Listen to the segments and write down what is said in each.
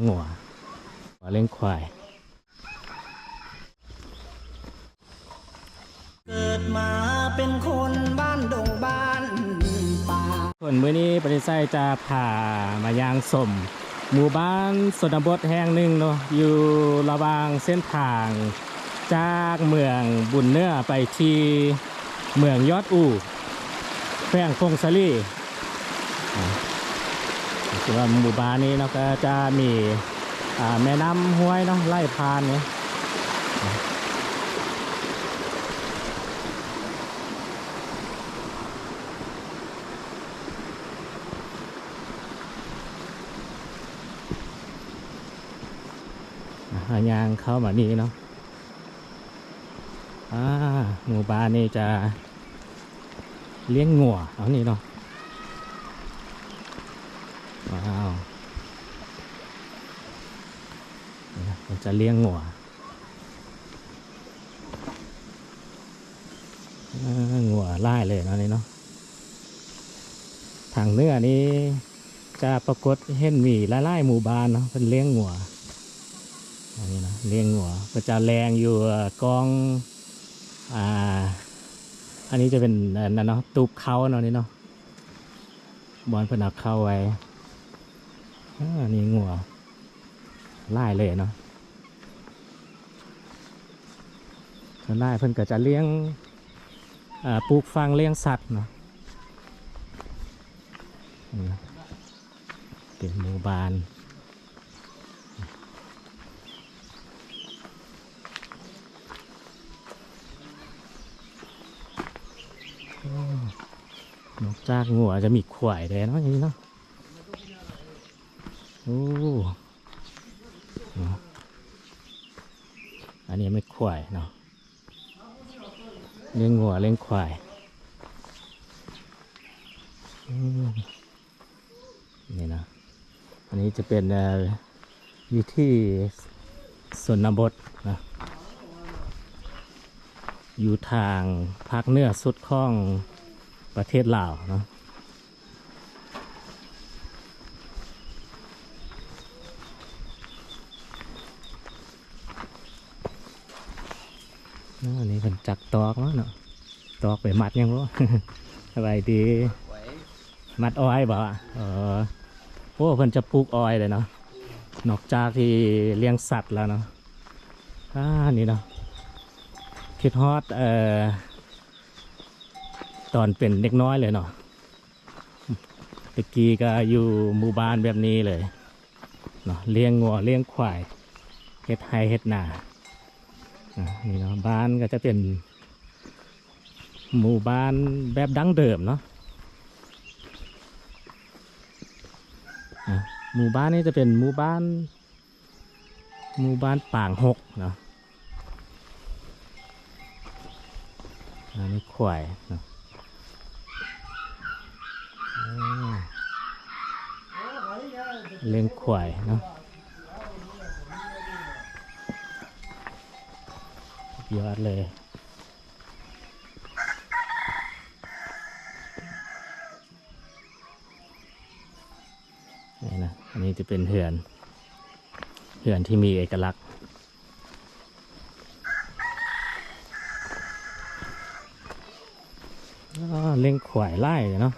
งัวหัวเลี้ยงควาย เกิดมาเป็นคนบ้านดงบ้านป่าส่วนมื้อนี้บริษัทจะพามายางสม หมู่บ้านสนบทแห่งหนึ่งเนาะอยู่ระหว่างเส้นทาง จากเมืองบุญเนื้อไปที่เมืองยอดอู่แขวงพงศลีอ่า คือว่าหมู่บ้านนี้เนาะก็จะมีแม่น้ำห้วยเนาะไล่พานเนี่ยายางเข้ามานี่เนาะอ่าหมู่บ้านนี้จะเลี้ยงงัวเอานี่เนาะว้าวนี่นะมัน จะเลี้ยงงัวอ่างัวไล่เลยเนาะนี่เนาะทางเนื้อนี้จะปรากฏเห็นมีหลายๆหมู่บ้านเนาะเป็นเลี้ยงงัวอันนี้นะเลี้ยงหัวก็จะแรงอยู่กองอ่าอันนี้จะเป็นนั่นเนาะตูบเขาเนาะนี่เนาะบอลพนเอาเข้าไว้อ่านี่งัวไล่เลยเนาะ ส่วนไล่เพิ่นก็จะเลี้ยงปลูกฟังเลี้ยงสัตว์เนาะนี่นะเป็นหมู่บ้านนอกจากงัวจะมีขวายด้วยเนาะอย่างนี้เนาะโอ้เนาะอันนี้ไม่ขวายเนาะ เลี้ยงงัวเลี้ยงควายนี่นะ อันนี้จะเป็นอยู่ที่สนบทนะ อยู่ทางภาคเหนือสุดของประเทศลาวเนาะเนาะ อันนี้เป็นจักตอกแล้วเนาะตอกไปมัดยังบ่สบายดี มัดอ้อยบ่เออโอ้เพิ่นจะปลูกอ้อยเลยเนาะนอกจากที่เลี้ยงสัตว์แล้วเนาะอ่านี่เนาะคิดฮอดเอ่อตอนเป็นเด็กน้อยเลยเนาะตะกี้ก็อยู่หมู่บ้านแบบนี้เลยเนาะเลี้ยงงัวเลี้ยงควายเฮ็ดไฮเฮ็ดนา นี่เนาะบ้านก็จะเป็น หมู่บ้านแบบดั้งเดิมเนาะหมู่บ้านนี้จะเป็นหมู่บ้าน หมู่บ้านป่างหกเนาะอันนี้ควายเนาะเลี้ยงควายเนาะ ยอดเลย นี่นะ อันนี้จะเป็นเหือน เหือนที่มีเอกลักษณ์ เลี้ยงควายไล่เนาะ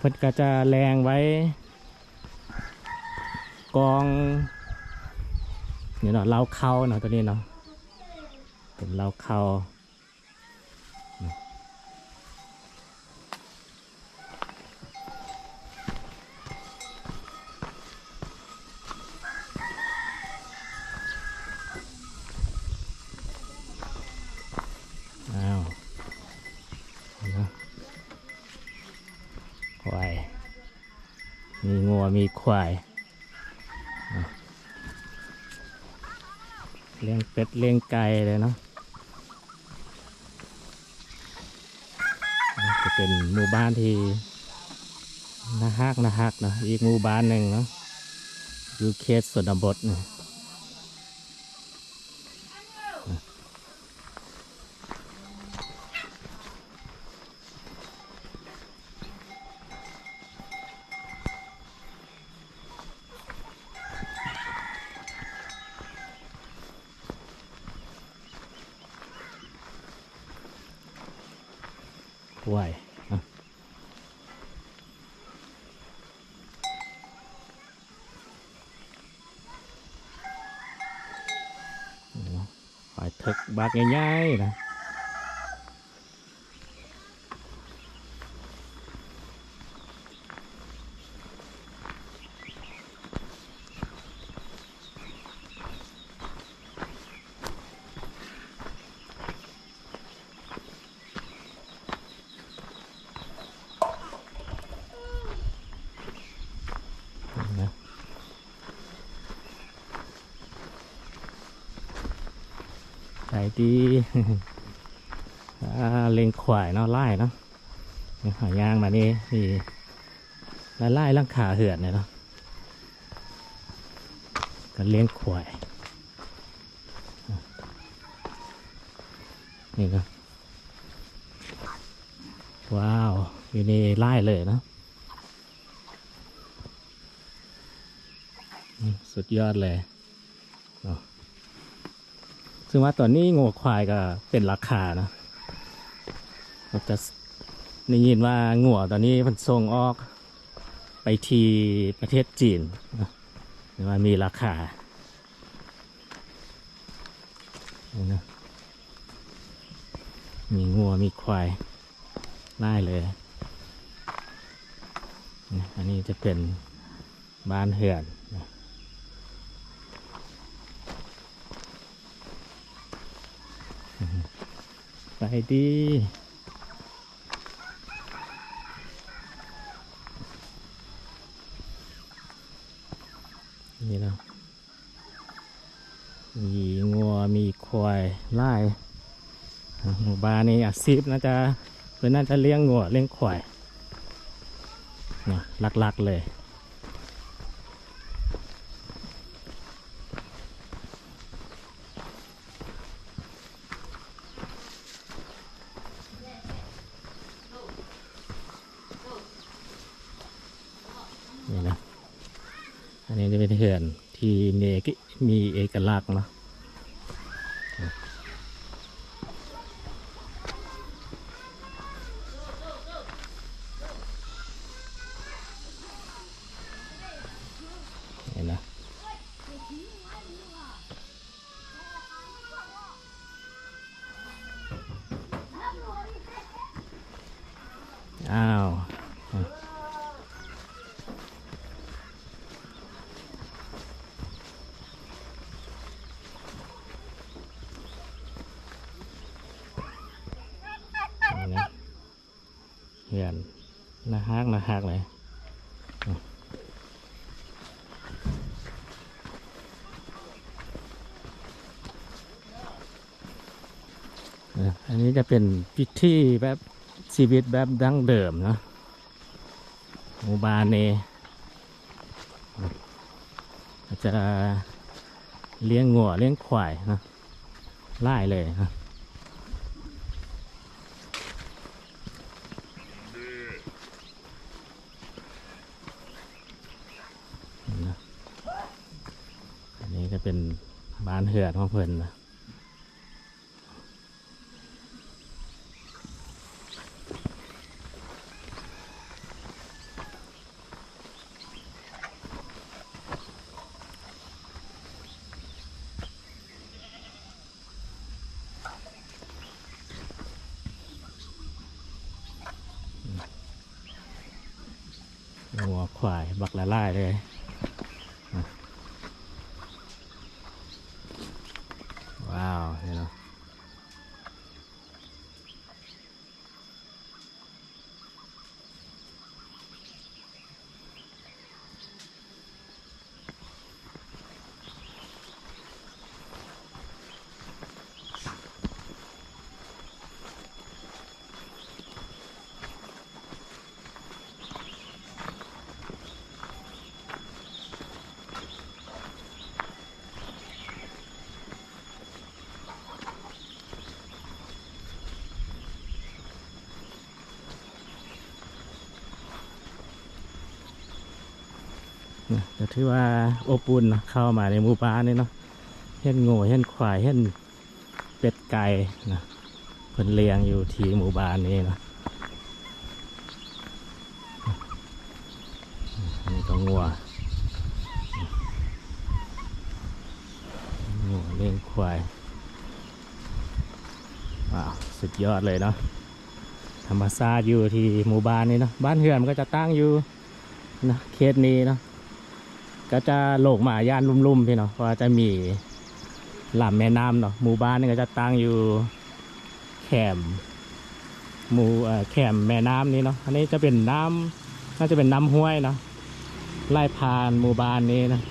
เพิ่นก็จะแรงไว้ กอง เนี่ยเนาะเล้าเข้าเนาะตัวนี้เนาะเป็นเล้าเข้าอ้าวควาย มีงัวมีควายอ เลี้ยงเป็ดเลี้ยงไก่เลยเนาะจะเป็นหมู่บ้านที่น่าฮักน่าฮักเนาะอีกหมู่บ้านหนึ่งเนาะอยู่เขตสนบทเนี่ย ไหวนะนี่เนาะควายทึกบากง่ายๆนะใจ ดีเล็งขวายเนาะไล่เนาะเนี่ยหายางมานี่นี่ไล่ไล่ล่างขาเหือดเนี่ยเนาะก็เลี้ยงขวายนี่ก็ว้าว อยู่ในไล่เลยเนาะสุดยอดเลยเนาะ ซึ่งว่าตอนนี้งัวควายก็เป็นราคานะเราจะได้ยินว่างัวตอนนี้มันส่งออกไปที่ประเทศจีนนะหรือว่ามีราคานะมีงัวมีควายได้เลย อันนี้จะเป็นบ้านเหือน ไปดีนี่นะมีงัวมีควายไล่หมู่บ้านนี้อาชีพน่าจะเพื่อนน่าจะเลี้ยงงัวเลี้ยงควายนะหลักๆเลย นี่นะ เฮือนที่มีเอกมีเอกลักษณ์เนาะ อ้าว นี่นะเหือน ฮักนะฮักเลยอันนี้จะเป็นพิธีแบบชีวิตแบบดั้งเดิมเนะหมู่บ้านนี้จะเลี้ยงงัวเลี้ยงควายนะไล่เลยนะอันนี้ก็ เป็นบ้านเหือดของเพิ่นนะงัวควายบักละลายเลย ก็ถือว่าโอปุลนเข้ามาในหมู่บ้านนี่เนาะเห็นโง่เห็นควายเห็นเป็ดไก่นะเพิ่นเลี้ยงอยู่ที่หมู่บ้านนี้นะนี่ก็งัวงัวเลี้ยงควายว้าวสุดยอดเลยเนาะธรรมชาติอยู่ที่หมู่บ้านนี้เนาะบ้านเฮือนมันก็จะตั้งอยู่นะเขตนี้เนาะ ก็จะโลกหมาย่านลุ่มๆพี่เนาะเพราะจะมีลำแม่น้ำเนาะหมู่บ้านนี่ก็จะตั้งอยู่แคมหมู่แคมแม่น้ำนี้เนาะอันนี้จะเป็นน้ำน่าจะเป็นน้ำห้วยเนาะไล่ผ่านหมู่บ้านนี้นะ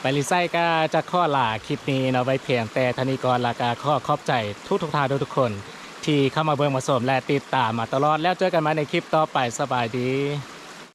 ไปรีไซก็จะข้อหลาคลิปนี้เนาะไว้เพียงแต่ทานีก่อนแลาก็ข้อขอบใจทุกทุกๆท่านทุกคน ที่เข้ามาเบิ่งมาสมและติดตามมาตลอดแล้วเจอกันใหมาในคลิปต่อไปสบายดี